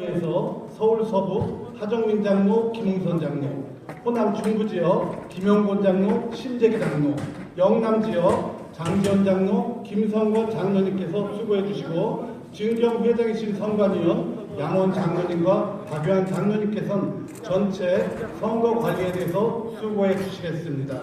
에서 서울 서부 하정민 장로, 김웅선 장로, 호남 중부 지역 김영곤 장로, 심재기 장로, 영남 지역 장지원 장로, 김성건 장로님께서 수고해 주시고 증경 회장이신 선관위원 양원 장로님과 박유한 장로님께서는 전체 선거 관리에 대해서 수고해 주시겠습니다.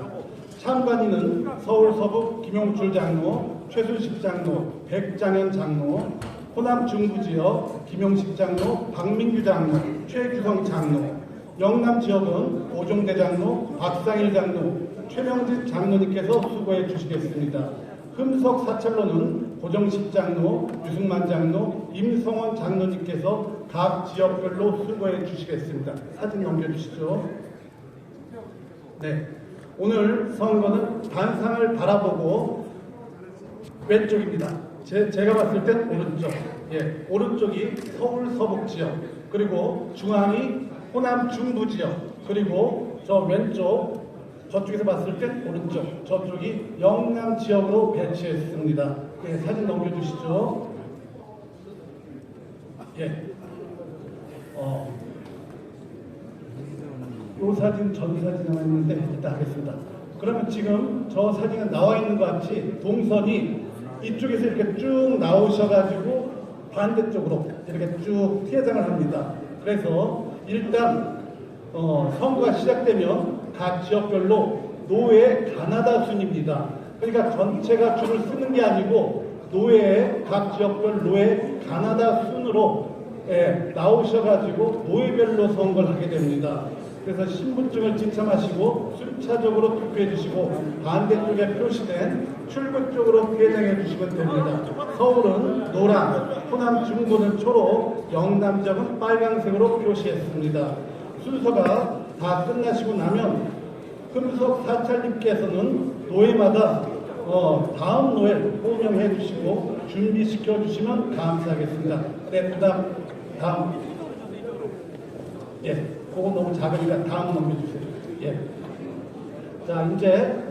참관인은 서울 서부 김용출 장로, 최순식 장로, 백장현 장로, 호남 중부 지역 김용식 장로, 박민규 장로, 최규성 장로, 영남 지역은 오종대 장로, 박상일 장로, 최명진 장로님께서 수고해 주시겠습니다. 흠석 사찰로는 고정식 장로, 유승만 장로, 임성원 장로님께서 각 지역별로 수고해 주시겠습니다. 사진 넘겨주시죠. 네. 오늘 선거는 단상을 바라보고 왼쪽입니다. 제, 제가 봤을 땐 오른쪽. 예, 오른쪽이 서울 서북 지역, 그리고 중앙이 호남 중부 지역, 그리고 저 왼쪽 저쪽에서 봤을 땐 오른쪽, 저쪽이 영남 지역으로 배치했습니다. 예, 사진 넘겨주시죠. 예. 어, 요 사진 전 사진 하나 있는데 이따 하겠습니다. 그러면 지금 저 사진에 나와 있는 것 같이 동선이 이쪽에서 이렇게 쭉 나오셔가지고 반대쪽으로 이렇게 쭉 퇴장을 합니다. 그래서 일단 어, 선거가 시작되면 각 지역별로 노예 가나다 순입니다. 그러니까 전체가 줄을 쓰는 게 아니고 노예 각 지역별 노예 가나다 순으로 예, 나오셔가지고 노예별로 선거를 하게 됩니다. 그래서 신분증을 지참하시고 순차적으로 투표해 주시고 반대쪽에 표시된 출구 쪽으로 퇴장해 주시면 됩니다. 서울은 노랑, 호남 중부는 초록, 영남 지역은 빨간색으로 표시했습니다. 순서가 다 끝나시고 나면 금속 사찰님께서는 노예마다 어, 다음 노예 호명해 주시고 준비시켜 주시면 감사하겠습니다. 네, 그다음 다음 예, 그거 너무 작으니까 다음 넘겨주세요. 예. 자, 이제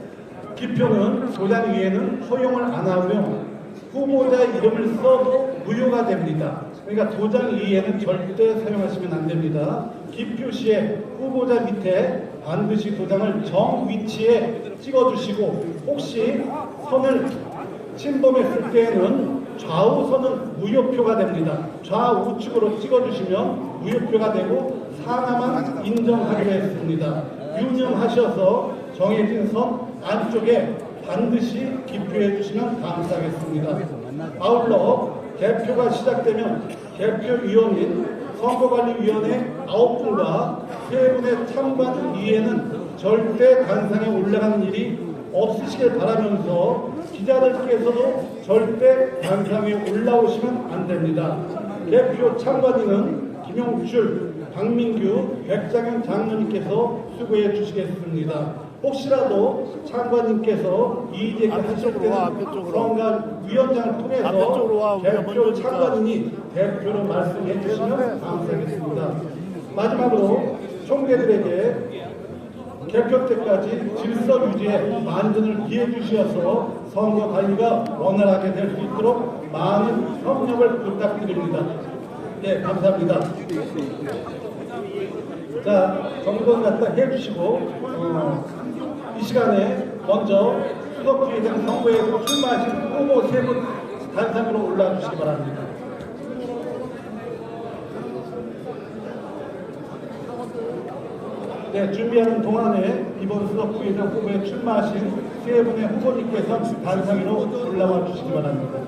기표는 도장 위에는 허용을 안 하고요. 후보자 이름을 써도 무효가 됩니다. 그러니까 도장 위에는 절대 사용하시면 안 됩니다. 기표 시에 후보자 밑에 반드시 도장을 정 위치에 찍어주시고 혹시 선을 침범했을 때에는 좌우선은 무효표가 됩니다. 좌우측으로 찍어주시면 무효표가 되고 상하만 인정하기로 했습니다. 유념하셔서 정해진 선 안쪽에 반드시 기표해 주시면 감사하겠습니다. 아울러 개표가 시작되면 개표위원인 선거관리위원회 9분과 3분의 참관 위에는 절대 단상에 올라가는 일이 없으시길 바라면서 기자들께서도 절대 단상에 올라오시면 안 됩니다. 개표 참관인은 김용출, 박민규, 백장현 장로님께서 수고해 주시겠습니다. 혹시라도 참관인께서 이의제기 하실 때는 선관위원장을 통해서 먼저니까. 참관인이 대표로 말씀해 주시면 감사하겠습니다. 마지막으로 총대들에게 개표 때까지 질서 유지에 만전을 기해 주셔서 선거 관리가 원활하게 될 수 있도록 많은 협력을 부탁드립니다. 네, 감사합니다. 자, 정돈 갖다 해주시고 어, 이 시간에 먼저 수석부회장 선거에 출마하신 후보 세분 단상으로 올라와 주시기 바랍니다. 네, 준비하는 동안에 이번 수석부회장 후보에 출마하신 세 분의 후보님께서 단상위로 올라와 주시기 바랍니다.